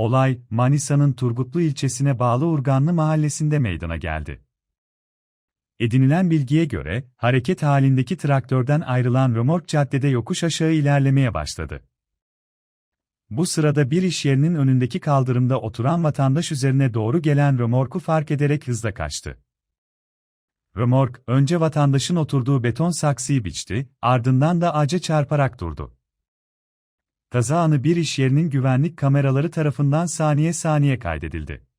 Olay, Manisa'nın Turgutlu ilçesine bağlı Urganlı mahallesinde meydana geldi. Edinilen bilgiye göre, hareket halindeki traktörden ayrılan römork caddede yokuş aşağı ilerlemeye başladı. Bu sırada bir iş yerinin önündeki kaldırımda oturan vatandaş üzerine doğru gelen römorku fark ederek hızla kaçtı. Römork, önce vatandaşın oturduğu beton saksıyı biçti, ardından da ağaca çarparak durdu. Kaza anı bir iş yerinin güvenlik kameraları tarafından saniye saniye kaydedildi.